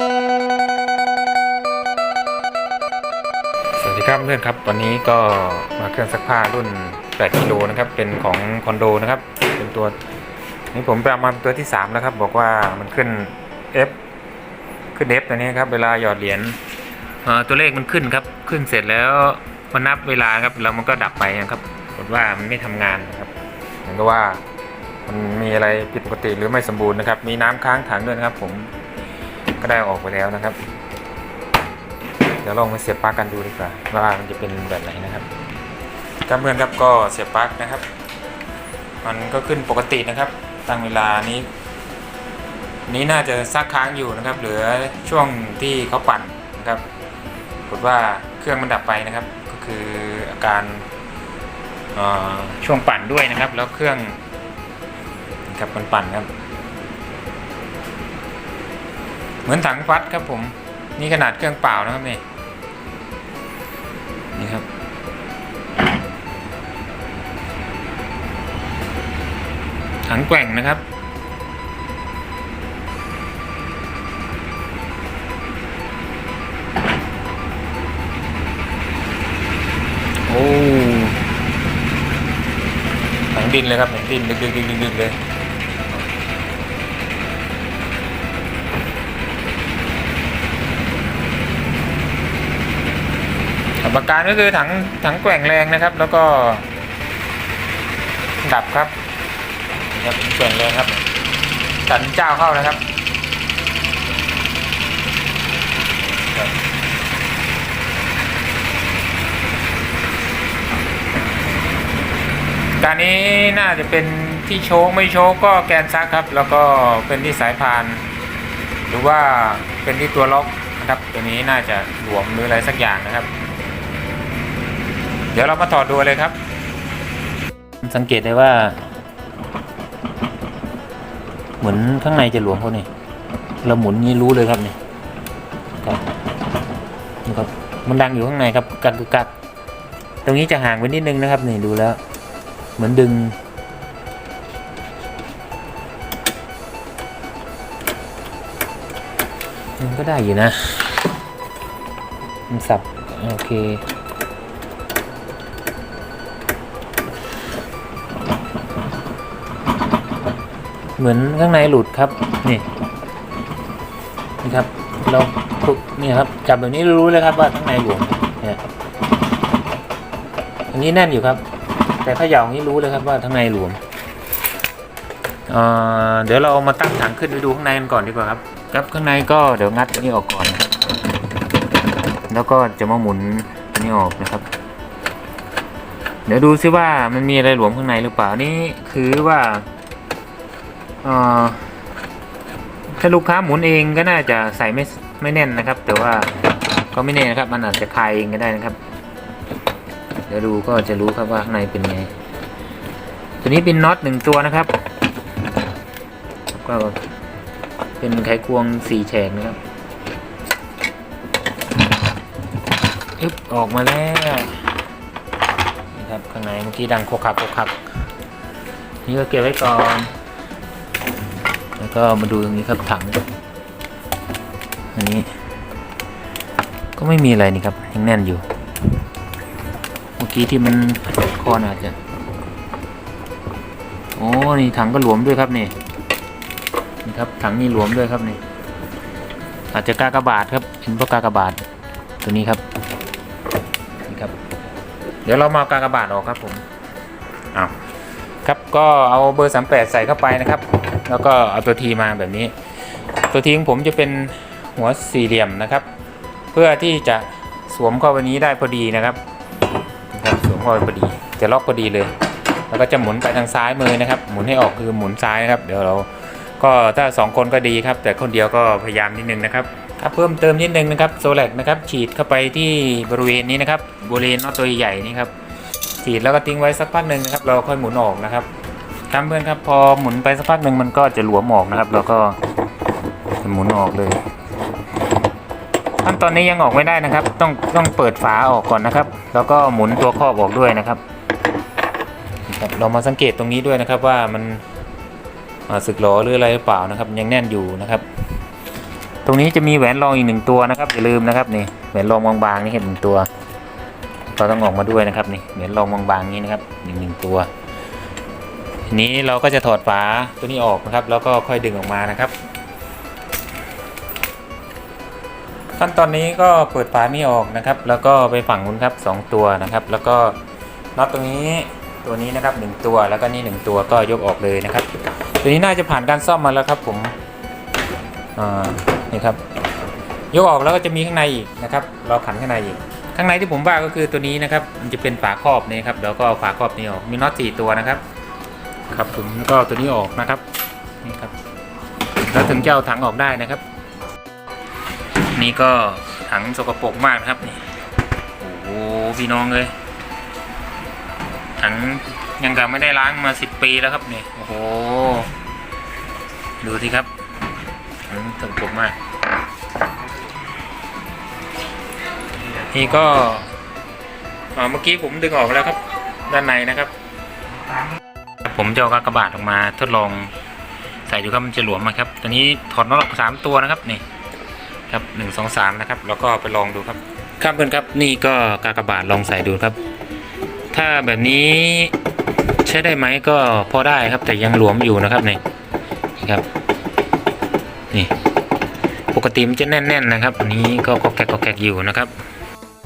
สวัสดีครับเพื่อนครับวันนี้ก็มาเครื่องซักผ้ารุ่น 8 กิโลนะครับ เป็นของคอนโดนะครับ เป็นตัวนี่ผมไปเอามาเป็นตัวที่ 3 แล้วครับ บอกว่ามันขึ้น F ขึ้น F ตัวนี้ครับ เวลาหยอดเหรียญตัวเลขมันขึ้นครับ ขึ้นเสร็จแล้วมันนับเวลาครับ แล้วมันก็ดับไปครับปรากฏว่ามันไม่ทำงานนะครับเหมือนกับว่ามันมีอะไรผิดปกติหรือไม่สมบูรณ์นะครับ มีน้ำค้างถังด้วยนะครับ ผม ก็ได้ออกไปแล้วนะครับ เดี๋ยวลองมาเสียบปลั๊กกันดูดีกว่าว่ามันจะเป็นแบบไหนนะครับครับเพื่อนครับก็เสียบปลั๊กนะครับ มันก็ขึ้นปกตินะครับตั้งเวลานี้ นี้น่าจะซักค้างอยู่นะครับ เหลือช่วงที่เขาปั่นนะครับกฏว่าเครื่องมันดับไปนะครับ ก็คืออาการช่วงปั่นด้วยนะครับ แล้วเครื่องครับมันปั่นครับ เหมือนถังฟัดครับผม นี่ขนาดเครื่องเปล่านะครับนี่นี่ครับถังแกว่งนะครับ โอ้ถังดินเลยครับถังดินดึกดึกดึกดึดเลย อาการก็คือถังถังแกว่งแรงนะครับ แล้วก็ดับครับนะครับแกว่งแรงครับสันเจ้าเข้านะครับการนี้น่าจะเป็นที่โชคไม่โชคก็แกนซักครับ แล้วก็เป็นที่สายพาน หรือว่าเป็นที่ตัวล็อกนะครับ ตัวนี้น่าจะหลวมหรืออะไรสักอย่างนะครับ ดี๋ยวเรามาถอดดูเลยครับ สังเกตได้ว่า เหมือนข้างในจะหลวมเขานี่เราหมุนนี้รู้เลยครับนี่ครับนี่ครับมันดังอยู่ข้างในครับกักกึกกักตรงนี้จะห่างไปนิดนึงนะครับนี่ดูแล้ว เหมือนดึง มันก็ได้อยู่นะมันสับโอเค เหมือนข้างในหลุดครับนี่นี่ครับเราปุ๊บนี่ครับจับแบบนี้รู้เลยครับว่าข้างในหลวมเนี่ยอันนี้แน่นอยู่ครับ แต่ถ้าหยาอย่างนี้รู้เลยครับว่าข้างในหลวมเอ่อเดี๋ยวเราเอามาตั้งถังขึ้นไปดูข้างในกันก่อนดีกว่าครับครับข้างในก็เดี๋ยวงัดอันนี้ออกก่อน แล้วก็จะมาหมุนอันนี้ออกนะครับ เดี๋ยวดูซิว่ามันมีอะไรหลวมข้างในหรือเปล่านี่คือว่า ถ้าลูกค้าหมุนเองก็น่าจะใส่ไม่ไม่แน่นนะครับ แต่ว่าก็ไม่แน่นะครับ มันอาจจะคลายเองก็ได้นะครับ เดี๋ยวดูก็จะรู้ครับว่าข้างในเป็นไง ตัวนี้เป็นน็อตหนึ่งตัวนะครับ ก็เป็นไขควงสี่แฉกนะครับอึบออกมาแล้วนี่ครับข้างในเมื่อกี้ดังโคกคักโคกคัก นี่ก็เก็บไว้ก่อน แล้วก็มาดูตรงนี้ครับถัง อันนี้ ก็ไม่มีอะไรนี่ครับยังแน่นอยู่ เมื่อกี้ที่มันคอนอาจจะโอ้นี่ถังก็หลวมด้วยครับนี่นี่ครับถังนี่หลวมด้วยครับนี่ อาจจะกากระบาทครับเป็นเพราะกากระบาทตัวนี้ครับนี่ครับ เดี๋ยวเรามาเอากากบาทออกครับผมเอา ครับก็เอาเบอร์ 38 ใส่เข้าไปนะครับ แล้วก็เอาตัวทีมาแบบนี้ ตัวทีของผมจะเป็นหัวสี่เหลี่ยมนะครับ เพื่อที่จะสวมเข้าไปนี้ได้พอดีนะครับนะครับสวมเข้าไปพอดี จะล็อกพอดีเลย แล้วก็จะหมุนไปทางซ้ายมือนะครับ หมุนให้ออกคือหมุนซ้ายนะครับ เดี๋ยวเราก็ถ้าสองคนก็ดีครับ แต่คนเดียวก็พยายามนิดนึงนะครับครับเพิ่มเติมนิดนึงนะครับโซแลกนะครับฉีดเข้าไปที่บริเวณนี้นะครับบริเวณน็อตตัวใหญ่นี่ครับ ฉีดแล้วก็ทิ้งไว้สักพักหนึ่งนะครับ เราค่อยหมุนออกนะครับครับเพื่อนครับพอหมุนไปสักพักหนึ่งมันก็จะหลวมออกนะครับแล้วก็หมุนออกเลยขั้นตอนนี้ยังออกไม่ได้นะครับ ต้องต้องเปิดฝาออกก่อนนะครับ แล้วก็หมุนตัวครอบออกด้วยนะครับ เรามาสังเกตตรงนี้ด้วยนะครับว่ามันสึกหรอหรืออะไรหรือเปล่านะครับ ยังแน่นอยู่นะครับ ตรงนี้จะมีแหวนรองอีกหนึ่งตัวนะครับอย่าลืมนะครับนี่แหวนรองบางๆนี่เห็นหนึ่งตัว เราต้องออกมาด้วยนะครับนี่แหวนรองบางๆนี้นะครับอีกหนึ่งตัวทีนี้เราก็จะถอดฝาตัวนี้ออกนะครับ แล้วก็ค่อยดึงออกมานะครับ ขั้นตอนนี้ก็เปิดฝานี้ออกนะครับ แล้วก็ไปฝั่งนู้นครับสองตัวนะครับ แล้วก็น็อตตรงนี้ตัวนี้นะครับหนึ่งตัวแล้วก็นี่หนึ่งตัวก็ยกออกเลยนะครับ ตัวนี้น่าจะผ่านการซ่อมมาแล้วครับผมอ่านี่ครับยกออกแล้วก็จะมีข้างในอีกนะครับ เราขันข้างในอีก ข้างในที่ผมว่าก็คือตัวนี้นะครับ มันจะเป็นฝาครอบนี่ครับแล้วก็เอาฝาครอบนี้ออกมีน็อตสี่ตัวนะครับครับผมแล้วก็ตัวนี้ออกนะครับนี่ครับแล้วถึงจะเอาถังออกได้นะครับ นี่ก็ถังสกปรกมากนะครับนี่โอ้โหพี่น้องเลยถังยังกับไม่ได้ล้างมาสิบปีแล้วครับนี่โอ้โหดูสิครับถังสกปรกมาก นี่ก็เมื่อกี้ผมดึงออกแล้วครับ ด้านในนะครับ ผมจะเอากระบาดออกมาทดลองใส่ดูครับมันจะหลวมไหมครับ ตอนนี้ถอดน็อตออกสามตัวนะครับนี่ครับหนึ่งสองสามนะครับ แล้วก็ไปลองดูครับครับเพื่อนครับนี่ก็กากบาทลองใส่ดูครับ ถ้าแบบนี้ใช้ได้ไหมก็พอได้ครับแต่ยังหลวมอยู่นะครับนี่นี่ครับนี่ปกติมันจะแน่นๆนะครับอันนี้ก็ก็แกกก็แกกอยู่นะครับ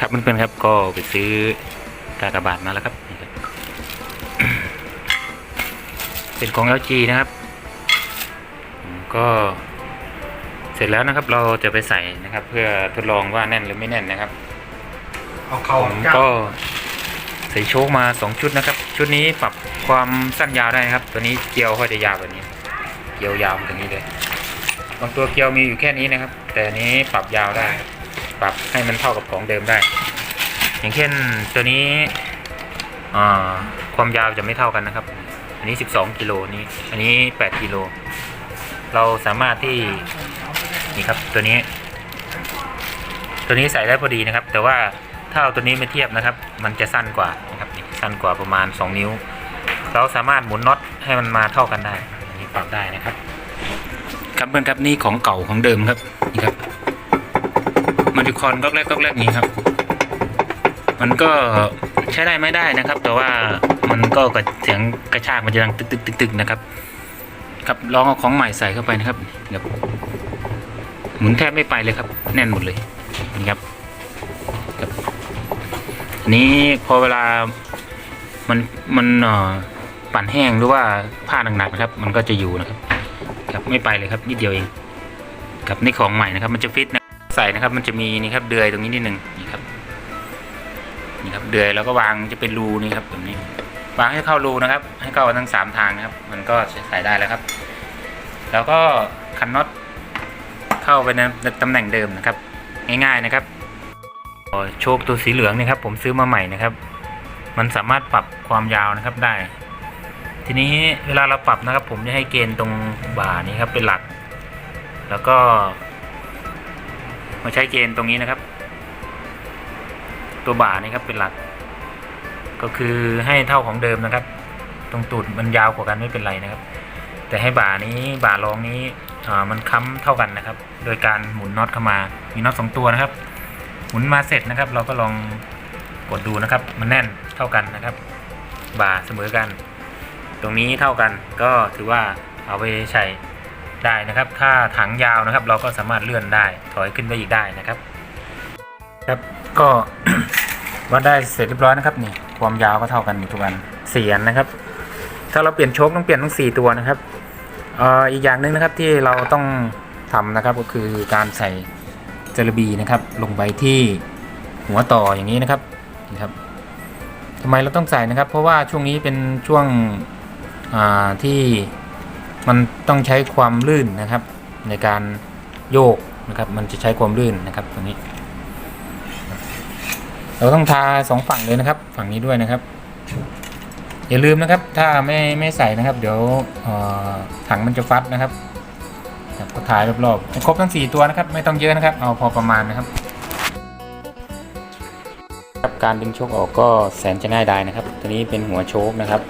ครับเพื่อนๆครับก็ไปซื้อกากบาทมาแล้วครับนี่ครับเป็นของ LG นะครับผมก็เสร็จแล้วนะครับเราจะไปใส่นะครับ เพื่อทดลองว่าแน่นหรือไม่แน่นนะครับเอาเข่าผมก็ใส่โชคมา 2 ชุดนะครับ ชุดนี้ปรับความสั้นยาวได้นะครับ ตัวนี้เกลียวค่อยจะยาวแบบนี้ เกลียวยาวแบบนี้เลยบางตัวเกลียวมีอยู่แค่นี้นะครับ แต่อันนี้ปรับยาวได้ ปรับให้มันเท่ากับของเดิมได้ อย่างเช่นตัวนี้ความยาวจะไม่เท่ากันนะครับ อันนี้ 12กิโลนี้ อันนี้ 8กิโล เราสามารถที่นี่ครับตัวนี้ ตัวนี้ใส่ได้พอดีนะครับ แต่ว่าถ้าเอาตัวนี้มาเทียบนะครับ มันจะสั้นกว่านะครับสั้นกว่าประมาณ 2 นิ้ว เราสามารถหมุนน็อตให้มันมาเท่ากันได้อันนี้ปรับได้นะครับ ครับเพื่อนครับนี่ของเก่าของเดิมครับนี่ครับ มันจะคอนก็แรกก็แรกนี้ครับ มันก็ใช้ได้ไม่ได้นะครับ แต่ว่ามันก็กระเสียงกระชากมันจะดังตึกตึกตึกตึกนะครับครับลองเอาของใหม่ใส่เข้าไปนะครับครับหมุนแทบไม่ไปเลยครับ แน่นหมดเลยนี่ครับครับอันนี้พอเวลามันมันเอ่อปั่นแห้งหรือว่าผ้าหนักๆนะครับ มันก็จะอยู่นะครับ ครับไม่ไปเลยครับนิดเดียวเองครับนี่ของใหม่นะครับ มันจะฟิตนะ ใส่นะครับ มันจะมีนี่ครับเดือยตรงนี้นิดหนึ่งนี่ครับนี่ครับเดือยแล้วก็วางจะเป็นรูนี่ครับแบบนี้ วางให้เข้ารูนะครับ ให้เข้าทั้งสามทางนะครับ มันก็ใส่ได้แล้วครับ แล้วก็คันน็อตเข้าไปในตำแหน่งเดิมนะครับ ง่ายๆนะครับโชคตัวสีเหลืองนี่ครับ ผมซื้อมาใหม่นะครับ มันสามารถปรับความยาวนะครับได้ ทีนี้เวลาเราปรับนะครับ ผมจะให้เกณฑ์ตรงบ่านี้ครับเป็นหลัก แล้วก็ มาใช้เกณฑ์ตรงนี้นะครับ ตัวบ่านี่ครับเป็นหลัก ก็คือให้เท่าของเดิมนะครับ ตรงตูดมันยาวกว่ากันไม่เป็นไรนะครับ แต่ให้บ่านี้บ่ารองนี้มันค้ำเท่ากันนะครับ โดยการหมุนน็อตเข้ามา มีน็อตสองตัวนะครับ หมุนมาเสร็จนะครับ เราก็ลองกดดูนะครับ มันแน่นเท่ากันนะครับ บ่าเสมอกัน ตรงนี้เท่ากันก็ถือว่าเอาไปใช้ ได้นะครับ ถ้าถังยาวนะครับ เราก็สามารถเลื่อนได้ถอยขึ้นไปอีกได้นะครับ ครับก็วัดได้เสร็จเรียบร้อยนะครับนี่ความยาวก็เท่ากันทุกอันเสี่อันนะครับ ถ้าเราเปลี่ยนโชคต้องเปลี่ยนทั้งสี่ตัวนะครับเอ่ออีกอย่างหนึ่งนะครับที่เราต้องทำนะครับก็คือการใส่เจลบีนะครับ ลงไปที่หัวต่ออย่างนี้นะครับนี่ครับทำไมเราต้องใส่นะครับ เพราะว่าช่วงนี้เป็นช่วงที่ มันต้องใช้ความลื่นนะครับ ในการโยกนะครับ มันจะใช้ความลื่นนะครับตรงนี้ เราต้องทาสองฝั่งเลยนะครับ ฝั่งนี้ด้วยนะครับ อย่าลืมนะครับ ถ้าไม่ไม่ใส่นะครับ เดี๋ยวถังมันจะฟัดนะครับก็ถ่ายรอบๆให้ครบทั้ง 4 ตัวนะครับ ไม่ต้องเยอะนะครับ เอาพอประมาณนะครับครับการดึงโชคออกก็แสนจะง่ายดายนะครับ ตัวนี้เป็นหัวโชคนะครับ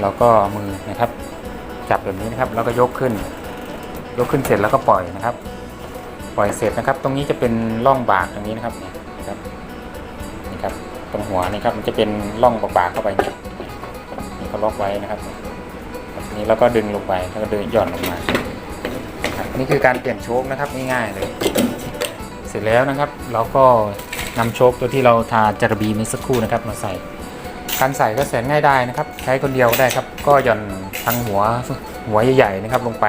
แล้วก็เอามือนะครับ จับแบบนี้นะครับ แล้วก็ยกขึ้น ยกขึ้นเสร็จแล้วก็ปล่อยนะครับ ปล่อยเสร็จนะครับ ตรงนี้จะเป็นร่องบากตรงนี้นะครับนี่นะครับนี่ครับตรงหัวนี่ครับมันจะเป็นร่องบากๆเข้าไปนี่นี่ก็ล็อกไว้นะครับนี่แล้วก็ดึงลงไปแล้วก็ดึงหย่อนลงมาครับนี่คือการเปลี่ยนโชคนะครับง่ายๆเลย เสร็จแล้วนะครับ เราก็นำโชคตัวที่เราทาจารบีเมื่อสักครู่นะครับมาใส่ การใส่ก็แสนง่ายได้นะครับ ใช้คนเดียวก็ได้ครับ ก็หย่อนทางหัวหัวใหญ่ๆนะครับลงไป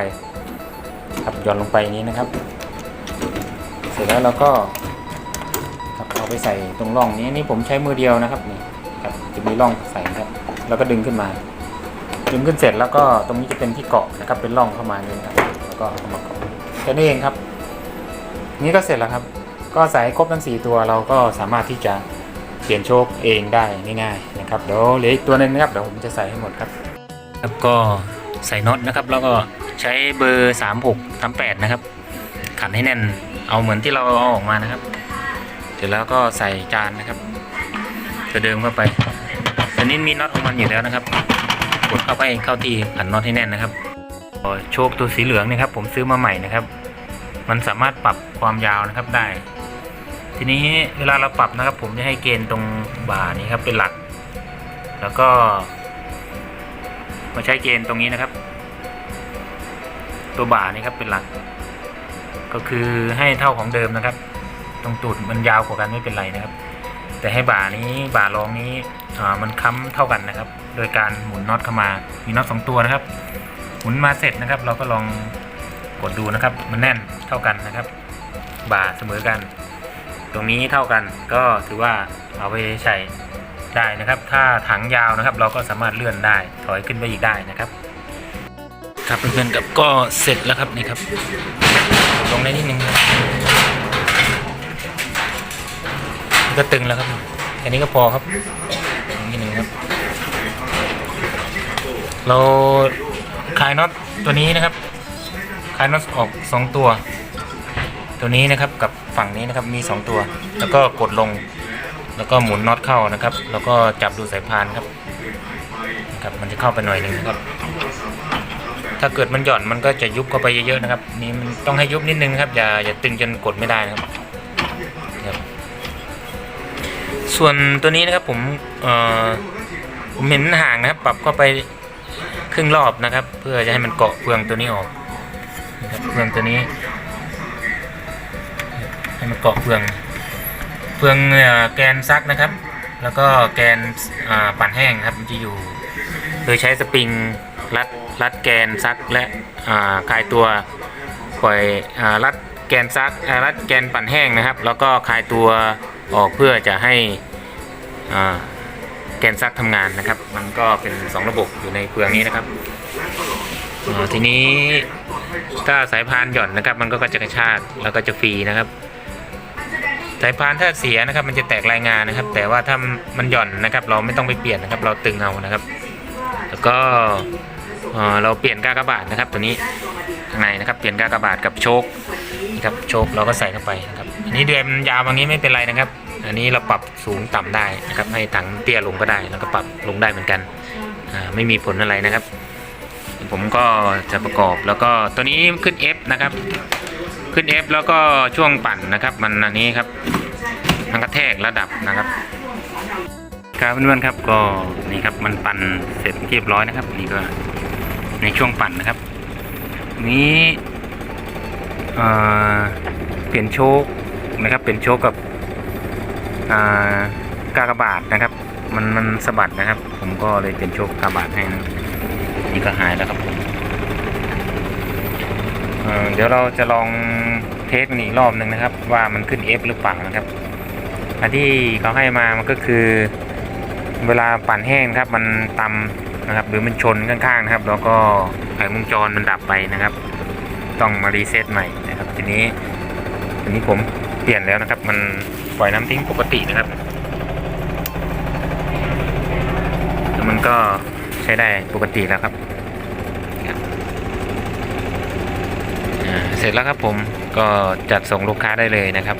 ครับหย่อนลงไปอย่างนี้นะครับ เสร็จแล้วเราก็ครับเอาไปใส่ตรงร่องนี้นี่ผมใช้มือเดียวนะครับนี่ครับจะมีร่องใส่นะครับ แล้วก็ดึงขึ้นมา ดึงขึ้นเสร็จแล้วก็ตรงนี้จะเป็นที่เกาะนะครับ เป็นร่องเข้ามานี่นะครับแล้วก็เอามาเกาะแค่นี้เองครับ นี่ก็เสร็จแล้วครับ ก็ใส่ครบทั้ง4ตัวเราก็สามารถที่จะ ปลี่ยนโชคเองได้ง่ายๆนะครับเดี๋ยวเหลืออีกตัวนึงนะครับเดี๋ยวผมจะใส่ให้หมดครับครับก็ใส่น็อตนะครับ แล้วก็ใช้เบอร์36 38นะครับ ขันให้แน่นเอาเหมือนที่เราเอาออกมานะครับ เสร็จแล้วก็ใส่จานนะครับจะเดิมเข้าไปตัวนี้มีน็อตของมันอยู่แล้วนะครับกดเข้าไปเข้าที่ขันน็อตให้แน่นนะครับโชคตัวสีเหลืองนะครับ ผมซื้อมาใหม่นะครับ มันสามารถปรับความยาวนะครับได้ ทีนี้เวลาเราปรับนะครับ ผมจะให้เกณฑ์ตรงบ่านี้ครับเป็นหลัก แล้วก็ มาใช้เกณฑ์ตรงนี้นะครับ ตัวบ่านี้ครับเป็นหลัก ก็คือให้เท่าของเดิมนะครับ ตรงตูดมันยาวกว่ากันไม่เป็นไรนะครับ แต่ให้บ่านี้บ่ารองนี้มันค้ำเท่ากันนะครับ โดยการหมุนน็อตเข้ามามีน็อตสองตัวนะครับ หมุนมาเสร็จนะครับ เราก็ลองกดดูนะครับ มันแน่นเท่ากันนะครับ บ่าเสมอกัน ตรงนี้เท่ากันก็ถือว่าเอาไปใช้ได้นะครับ ถ้าถังยาวนะครับ เราก็สามารถเลื่อนได้ถอยขึ้นไปอีกได้นะครับ ครับเพื่อนๆกับก็เสร็จแล้วครับนี่ครับลงได้นิดนึงก็ตึงแล้วครับแค่นี้ก็พอครับนิดนึงครับ เราคลายน็อตตัวนี้นะครับคลายน็อตออกสองตัว ตัวนี้นะครับกับ ฝั่งนี้นะครับมีสองตัว แล้วก็กดลง แล้วก็หมุนน็อตเข้านะครับ แล้วก็จับดูสายพานครับนะครับ มันจะเข้าไปหน่อยหนึ่งนะครับ ถ้าเกิดมันหย่อนมันก็จะยุบเข้าไปเยอะๆนะครับ นี่มันต้องให้ยุบนิดนึงครับ อย่าอย่าตึงจนกดไม่ได้นะครับครับ ส่วนตัวนี้นะครับผมเอ่อผมเห็นห่างนะครับ ปรับเข้าไปครึ่งรอบนะครับ เพื่อจะให้มันเกาะเฟืองตัวนี้ออกนะครับเฟืองตัวนี้ มันเกาะเฟืองเฟืองแกนซักนะครับ แล้วก็แกนปั่นแห้งครับมันจะอยู่ โดยใช้สปริงรัดรัดแกนซักและคลายตัวปล่อยรัดแกนซักรัดแกนปั่นแห้งนะครับ แล้วก็คลายตัวออกเพื่อจะให้แกนซักทำงานนะครับ มันก็เป็นสองระบบอยู่ในเฟืองนี้นะครับทีนี้ถ้าสายพานหย่อนนะครับ มันก็จะกระชากแล้วก็จะฟรีนะครับ สายพานถ้าเสียนะครับ มันจะแตกรายงานนะครับ แต่ว่าถ้ามันหย่อนนะครับ เราไม่ต้องไปเปลี่ยนนะครับ เราตึงเอานะครับ แล้วก็เราเปลี่ยนกากบาทนะครับ ตัวนี้ข้างในนะครับ เปลี่ยนกากบาทกับโชคนี่ครับโชคเราก็ใส่เข้าไปนะครับอันนี้เดือนยาวอย่างนี้ไม่เป็นไรนะครับ อันนี้เราปรับสูงต่ำได้นะครับ ให้ถังเตี้ยลงก็ได้ แล้วก็ปรับลงได้เหมือนกันไม่มีผลอะไรนะครับ ผมก็จะประกอบแล้วก็ตัวนี้ขึ้น F นะครับ ขึ้น F แล้วก็ช่วงปั่นนะครับ มันอันนี้ครับมันกระแทกระดับนะครับครับเพื่อนๆครับก็นี่ครับมันปั่นเสร็จเรียบร้อยนะครับ นี่ก็ในช่วงปั่นนะครับ นี้เอ่อเปลี่ยนโชคนะครับ เปลี่ยนโชคกับอ่ากากบาทนะครับ มันมันสะบัดนะครับ ผมก็เลยเปลี่ยนโชคกากบาทให้นะนี่ก็หายแล้วครับผม เดี๋ยวเราจะลองเทสมันอีกรอบหนึ่งนะครับ ว่ามันขึ้น F หรือเปล่านะครับ อันที่เขาให้มามันก็คือ เวลาปั่นแห้งครับ มันตำนะครับ หรือมันชนข้างๆนะครับ แล้วก็ไขวงจรมันดับไปนะครับ ต้องมารีเซ็ตใหม่นะครับ ทีนี้ทีนี้ผมเปลี่ยนแล้วนะครับ มันปล่อยน้ำทิ้งปกตินะครับแล้วมันก็ใช้ได้ปกติแล้วครับอ่า เสร็จแล้วครับผมก็จัดส่งลูกค้าได้เลยนะครับ